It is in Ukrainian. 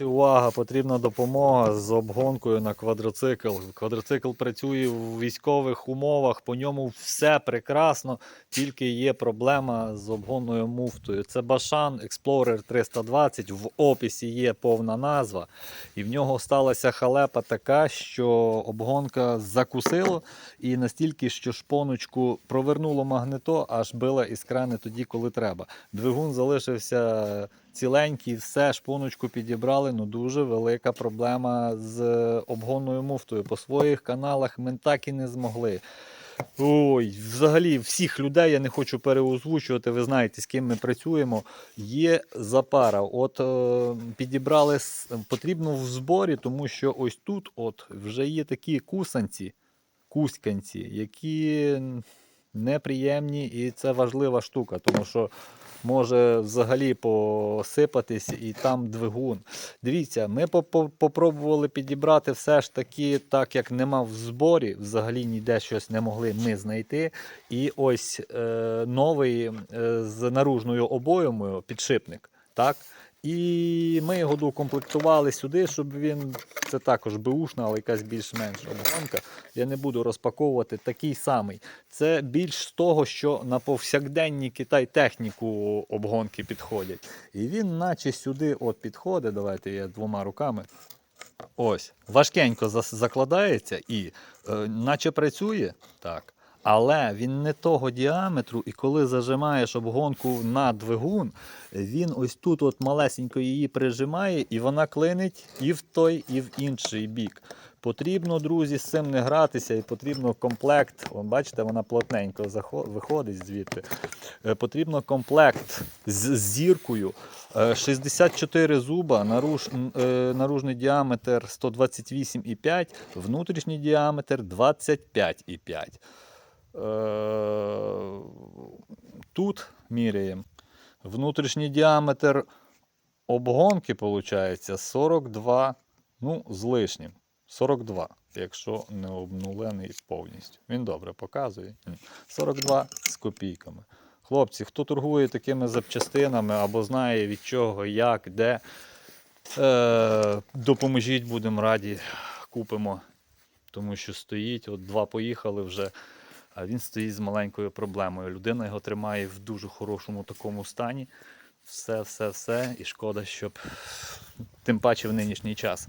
Увага, потрібна допомога з обгонкою на квадроцикл. Квадроцикл працює в військових умовах, по ньому все прекрасно, тільки є проблема з обгонною муфтою. Це Башан Explorer 320, в описі є повна назва. І в нього сталася халепа така, що обгонка закусило і настільки, що шпоночку провернуло магнето, аж била іскра не тоді, коли треба. Двигун залишився ціленький, все, шпоночку підібрали. Ну дуже велика проблема з обгонною муфтою. По своїх каналах ми так і не змогли. Ой, взагалі всіх людей я не хочу переозвучувати. Ви знаєте, з ким ми працюємо. Є запара. От е, підібрали потрібно в зборі, тому що ось тут от вже є такі кусанці, кузьканці, які неприємні, і це важлива штука, тому що може взагалі посипатись і там двигун. Дивіться, ми попробували підібрати все ж таки, так як нема в зборі, взагалі ніде щось не могли ми знайти. І ось е, новий е, з наружною обоймою підшипник. Так? І ми його докомплектували сюди, щоб він. Це також беушна, але якась більш-менш обгонка. Я не буду розпаковувати такий самий. Це більш з того, що на повсякденні Китай техніку обгонки підходять. І він, наче сюди от підходить. Давайте я двома руками. Ось, важкенько закладається і е, наче працює. Так. Але він не того діаметру, і коли зажимаєш обгонку на двигун, він ось тут от малесенько її прижимає, і вона клинить і в той, і в інший бік. Потрібно, друзі, з цим не гратися, і потрібно комплект. Вон, бачите, вона плотненько виходить звідти. Е, Потрібно комплект з зіркою. Е, 64 зуба, наруж, е, наружний діаметр 128,5, внутрішній діаметр 25,5. Е, Тут міряємо. Внутрішній діаметр обгонки виходить 42, ну, з лишнім. 42, якщо не обнулений повністю. Він добре показує. 42 з копійками. Хлопці, хто торгує такими запчастинами або знає від чого, як, де, е, допоможіть, будемо раді, купимо. Тому що стоїть, от два поїхали вже, він стоїть з маленькою проблемою. Людина його тримає в дуже хорошому такому стані. Все, все, все. І шкода, щоб тим паче в нинішній час.